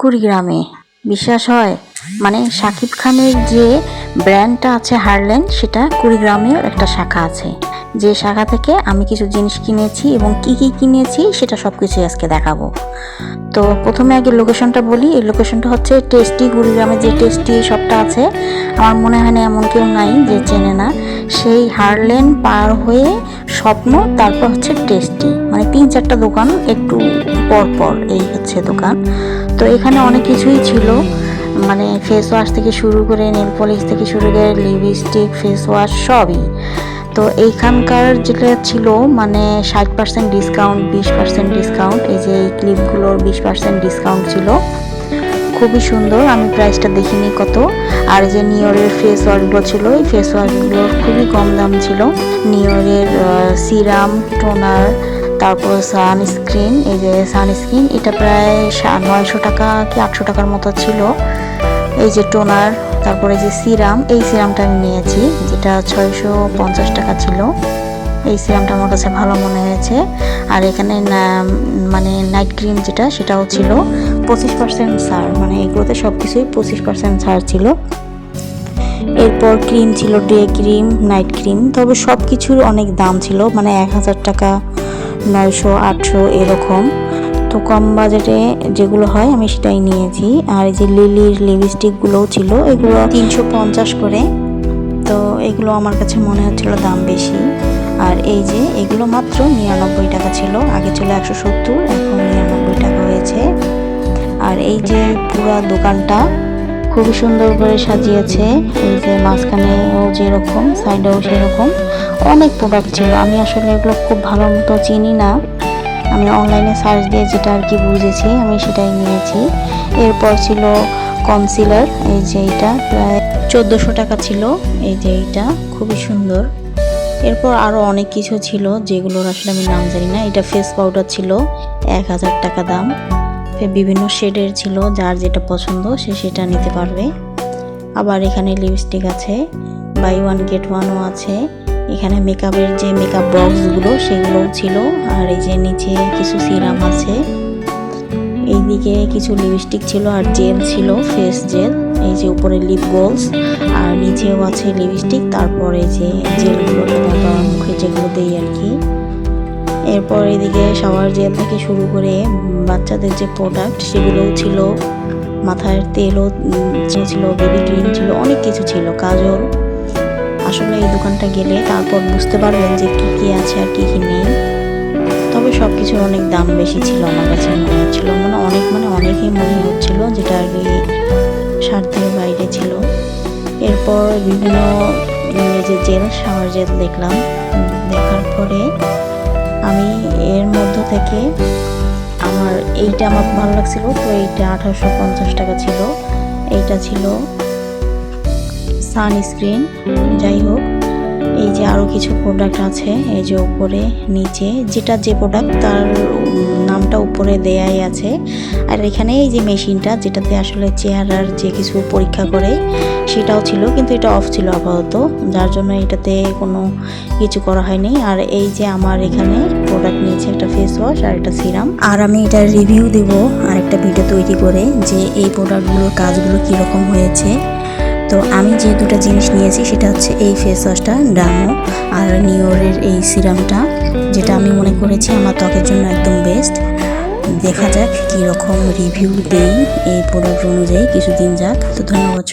কুড়িগ্রামে বিশ্বাস হয়? মানে শাকিব খানের যে ব্র্যান্ডটা আছে হারলেন, সেটা কুড়িগ্রামেও একটা শাখা আছে। যে শাখা থেকে আমি কিছু জিনিস কিনেছি এবং কি কি কিনেছি, সেটা সব কিছুই আজকে দেখাবো। তো প্রথমে আগে লোকেশনটা বলি। এই লোকেশনটা হচ্ছে টেস্টি কুড়িগ্রামে যে টেস্টি শপটা আছে। আমার মনে হয় না এমন কেউ নাই যে চেনে না। সেই হারলেন পার হয়ে স্বপ্ন, তারপর হচ্ছে টেস্টি মানে তিন চারটা দোকান একটু পর পর এই হচ্ছে দোকান। তো এখানে অনেক কিছুই ছিল। মানে ফেস ওয়াশ থেকে শুরু করে নেল পলিশ থেকে শুরু করে লিপস্টিক ফেস ওয়াশ সবই। তো এইখানকার যেটা ছিল মানে ষাট পার্সেন্ট ডিসকাউন্ট বিশ পার্সেন্ট ডিসকাউন্ট এই যে এই ক্লিপগুলোর বিশ পার্সেন্ট ডিসকাউন্ট ছিল। খুবই সুন্দর, আমি প্রাইসটা দেখিনি কত। আর যে নিয়রের ফেস ওয়াশগুলো ছিল, এই ফেস ওয়াশগুলোর খুবই কম দাম ছিল। নিয়রের সিরাম টোনার তারপর সানস্ক্রিন এই যে সানস্ক্রিন এটা প্রায় নয়শো টাকা কি আটশো টাকার মতো ছিল। এই যে টোনার তারপরে যে সিরাম এই সিরামটা আমি নিয়েছি, যেটা ছয়শো পঞ্চাশ টাকা ছিল। এই সিরামটা আমার কাছে ভালো মনে হয়েছে। আর এখানে মানে নাইট ক্রিম যেটা, সেটাও ছিল। পঁচিশ পার্সেন্ট ছাড় মানে এগুলোতে সব কিছুই পঁচিশ পার্সেন্ট ছাড় ছিল। এরপর ক্রিম ছিল ডে ক্রিম নাইট ক্রিম তবে সব কিছুর অনেক দাম ছিল মানে এক হাজার টাকা নয়শো আটশো এরকম। তো কম বাজেটে যেগুলো হয় আমি সেটাই নিয়েছি। আর এই যে লিলির লিপস্টিকগুলোও ছিল, এগুলো তিনশো পঞ্চাশ করে। তো এগুলো আমার কাছে মনে হচ্ছিল দাম বেশি। আর এই যে এগুলো মাত্র নিরানব্বই টাকা ছিল, আগে ছিল একশো সত্তর, এখন নিরানব্বই টাকা হয়েছে। আর এই যে পুরো দোকানটা খুবই সুন্দর করে সাজিয়েছে। এই যে মাঝখানেও যেরকম সাইডেও সেরকম। অনেক প্রোডাক্ট ছিল। আমি আসলে এগুলো খুব ভালো মতো চিনি না। আমি অনলাইনে সার্চ দিয়ে যেটা আর কি বুঝেছি, আমি সেটাই নিয়েছি। এরপর ছিল কনসিলার এই যে এইটা প্রায় চোদ্দোশো টাকা ছিল। এই যে এইটা, খুবই সুন্দর। এরপর আরও অনেক কিছু ছিল যেগুলোর আসলে আমি নাম জানি না। এটা ফেস পাউডার ছিল, এক হাজার টাকা দাম। বিভিন্ন শেডের ছিল, যার যেটা পছন্দ সে সেটা নিতে পারবে। আবার এখানে লিপস্টিক আছে বাই ওয়ান গেট ওয়ানও আছে। এখানে মেকআপের যে মেকআপ বক্সগুলো সেগুলোও ছিল। আর এই যে নিচে কিছু সিরাম আছে। এইদিকে কিছু লিপস্টিক ছিল আর জেল ছিল ফেস জেল এই যে উপরে লিপ গোলস আর নিচেও আছে লিপস্টিক তারপরে যে জেলগুলো মুখে যেগুলো দেই আর কি। এরপর এদিকে শাওয়ার জেল থেকে শুরু করে বাচ্চাদের যে প্রোডাক্ট সেগুলোও ছিল, মাথার তেলও ছিল বেবি ক্রিম ছিল, অনেক কিছু ছিল, কাজল। আসলে এই দোকানটা গেলে তারপর বুঝতে পারবেন যে কী কী আছে আর কী কী নেই। তবে সব কিছুর অনেক দাম বেশি ছিল আমার কাছে মনে হচ্ছিল। মানে অনেক মানে অনেকই মনে হচ্ছিল যেটা আর কি স্বার্থের বাইরে ছিল। এরপর বিভিন্ন যে জেল, শাওয়ার জেল দেখলাম। দেখার পরে আমি এর মধ্য থেকে আমার এইটা আমার ভালো লাগছিল, তো এইটা আঠারোশো পঞ্চাশ টাকা ছিল। এইটা ছিল সানস্ক্রিন, যাই হোক। এই যে আরও কিছু প্রোডাক্ট আছে, এই যে উপরে, নিচে, যেটা যে প্রোডাক্ট তার নামটা উপরে দেয়াই আছে। আর এখানে এই যে মেশিনটা, যেটাতে আসলে চেহারার যে কিছু পরীক্ষা করে, সেটাও ছিল, কিন্তু এটা অফ ছিল আপাতত। যার জন্য এটাতে কোনো কিছু করা হয়নি। আর এই যে আমার এখানে প্রোডাক্ট নিয়েছে একটা ফেস ওয়াশ আর একটা সিরাম আর আমি এটার রিভিউ দেব আর একটা ভিডিও তৈরি করে, যে এই প্রোডাক্টগুলোর কাজগুলো কীরকম হয়েছে। তো আমি যে দুটো জিনিস নিয়েছি, সেটা হচ্ছে এই ফেস ওয়াশটা ডামো আর নিওরের এই সিরামটা, যেটা আমি মনে করেছি আমার ত্বকের জন্য একদম বেস্ট দেখা যাক কীরকম রিভিউ দেই এই প্রোডাক্ট অনুযায়ী, কিছুদিন যাক তো ধন্যবাদ।